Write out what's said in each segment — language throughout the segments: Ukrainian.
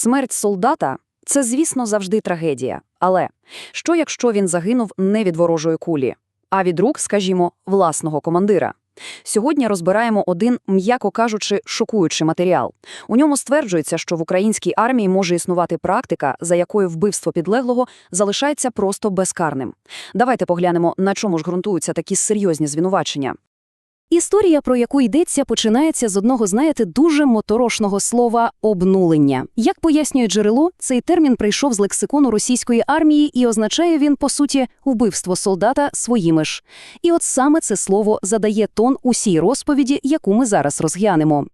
Смерть солдата це, звісно, завжди трагедія. Але що якщо він загинув не від ворожої кулі, а від рук, скажімо, власного командира? Сьогодні розбираємо один, м'яко кажучи, шокуючий матеріал. У ньому стверджується, що в українській армії може існувати практика, за якою вбивство підлеглого залишається просто безкарним. Давайте поглянемо, на чому ж ґрунтуються такі серйозні звинувачення. Історія, про яку йдеться, починається з одного, знаєте, дуже моторошного слова «обнулення». Як пояснює джерело, цей термін прийшов з лексикону російської армії і означає він, по суті, вбивство солдата своїми ж. І от саме це слово задає тон усій розповіді, яку ми зараз розглянемо.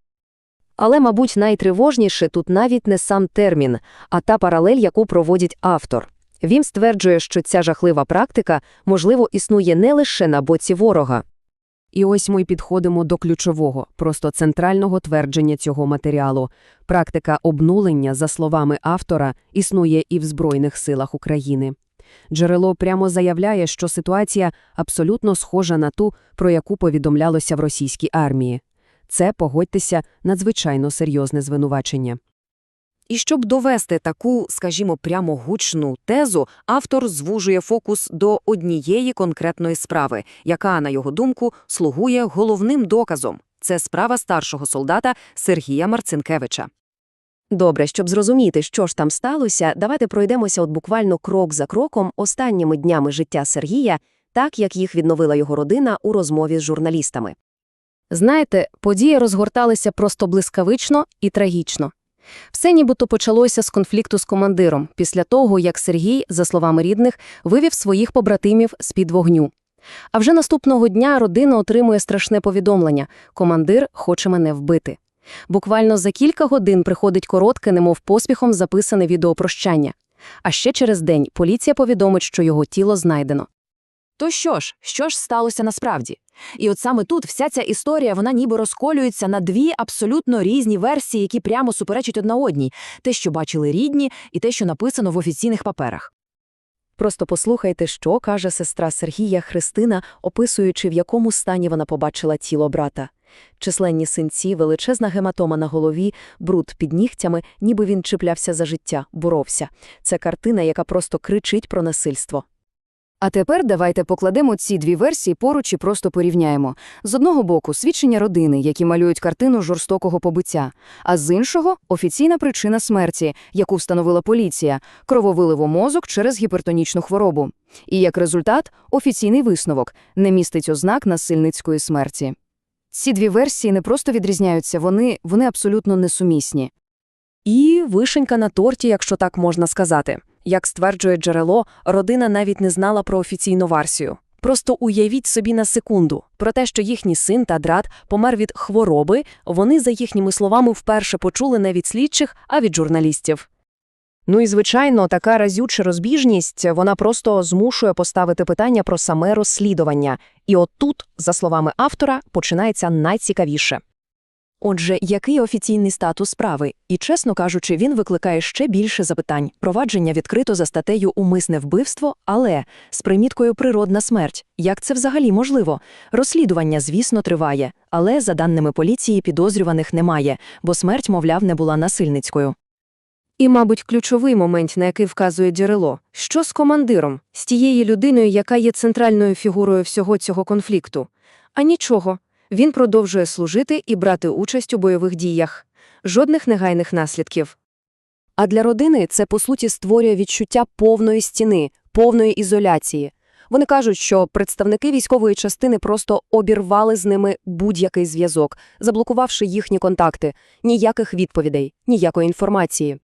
Але, мабуть, найтривожніше тут навіть не сам термін, а та паралель, яку проводить автор. Він стверджує, що ця жахлива практика, можливо, існує не лише на боці ворога. І ось ми підходимо до ключового, просто центрального твердження цього матеріалу. Практика обнулення, за словами автора, існує і в Збройних силах України. Джерело прямо заявляє, що ситуація абсолютно схожа на ту, про яку повідомлялося в російській армії. Це, погодьтеся, надзвичайно серйозне звинувачення. І щоб довести таку, скажімо, прямо гучну тезу, автор звужує фокус до однієї конкретної справи, яка, на його думку, слугує головним доказом. Це справа старшого солдата Сергія Марцинкевича. Добре, щоб зрозуміти, що ж там сталося, давайте пройдемося от буквально крок за кроком останніми днями життя Сергія, так як їх відновила його родина у розмові з журналістами. Знаєте, події розгорталися просто блискавично і трагічно. Все нібито почалося з конфлікту з командиром, після того, як Сергій, за словами рідних, вивів своїх побратимів з-під вогню. А вже наступного дня родина отримує страшне повідомлення – командир хоче мене вбити. Буквально за кілька годин приходить коротке, немов поспіхом записане відеопрощання. А ще через день поліція повідомить, що його тіло знайдено. То що ж, що ж сталося насправді? І от саме тут вся ця історія, вона ніби розколюється на дві абсолютно різні версії, які прямо суперечать одна одній. Те, що бачили рідні, і те, що написано в офіційних паперах. Просто послухайте, що каже сестра Сергія Христина, описуючи, в якому стані вона побачила тіло брата. Численні синці, величезна гематома на голові, бруд під нігтями, ніби він чіплявся за життя, боровся. Це картина, яка просто кричить про насильство. А тепер давайте покладемо ці дві версії поруч і просто порівняємо. З одного боку, свідчення родини, які малюють картину жорстокого побиття, а з іншого – офіційна причина смерті, яку встановила поліція – крововиливу мозок через гіпертонічну хворобу. І як результат – офіційний висновок – не містить ознак насильницької смерті. Ці дві версії не просто відрізняються, вони, вони абсолютно несумісні. І вишенька на торті, якщо так можна сказати. Як стверджує джерело, родина навіть не знала про офіційну версію. Просто уявіть собі на секунду про те, що їхній син та брат помер від хвороби, вони, за їхніми словами, вперше почули не від слідчих, а від журналістів. Ну і, звичайно, така разюча розбіжність, вона просто змушує поставити питання про саме розслідування. І от тут, за словами автора, починається найцікавіше. Отже, який офіційний статус справи? І, чесно кажучи, він викликає ще більше запитань. Провадження відкрито за статтею «Умисне вбивство», але з приміткою «природна смерть». Як це взагалі можливо? Розслідування, звісно, триває, але, за даними поліції, підозрюваних немає, бо смерть, мовляв, не була насильницькою. І, мабуть, ключовий момент, на який вказує джерело. Що з командиром? З тією людиною, яка є центральною фігурою всього цього конфлікту? А нічого. Він продовжує служити і брати участь у бойових діях. Жодних негайних наслідків. А для родини це, по суті, створює відчуття повної стіни, повної ізоляції. Вони кажуть, що представники військової частини просто обірвали з ними будь-який зв'язок, заблокувавши їхні контакти, ніяких відповідей, ніякої інформації.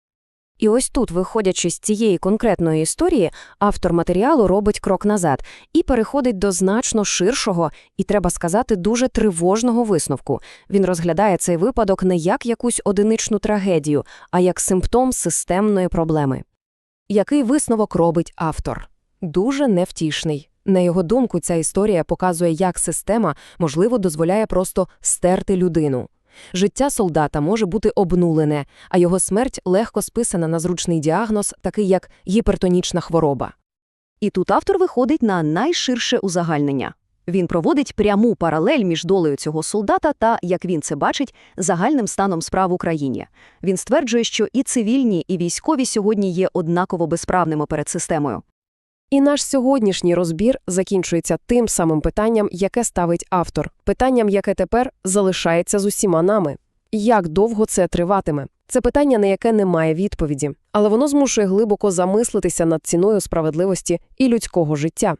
І ось тут, виходячи з цієї конкретної історії, автор матеріалу робить крок назад і переходить до значно ширшого і, треба сказати, дуже тривожного висновку. Він розглядає цей випадок не як якусь одиничну трагедію, а як симптом системної проблеми. Який висновок робить автор? Дуже невтішний. На його думку, ця історія показує, як система, можливо, дозволяє просто стерти людину. Життя солдата може бути обнулене, а його смерть легко списана на зручний діагноз, такий як гіпертонічна хвороба. І тут автор виходить на найширше узагальнення. Він проводить пряму паралель між долею цього солдата та, як він це бачить, загальним станом справ в Україні. Він стверджує, що і цивільні, і військові сьогодні є однаково безправними перед системою. І наш сьогоднішній розбір закінчується тим самим питанням, яке ставить автор, питанням, яке тепер залишається з усіма нами. Як довго це триватиме? Це питання, на яке немає відповіді, але воно змушує глибоко замислитися над ціною справедливості і людського життя.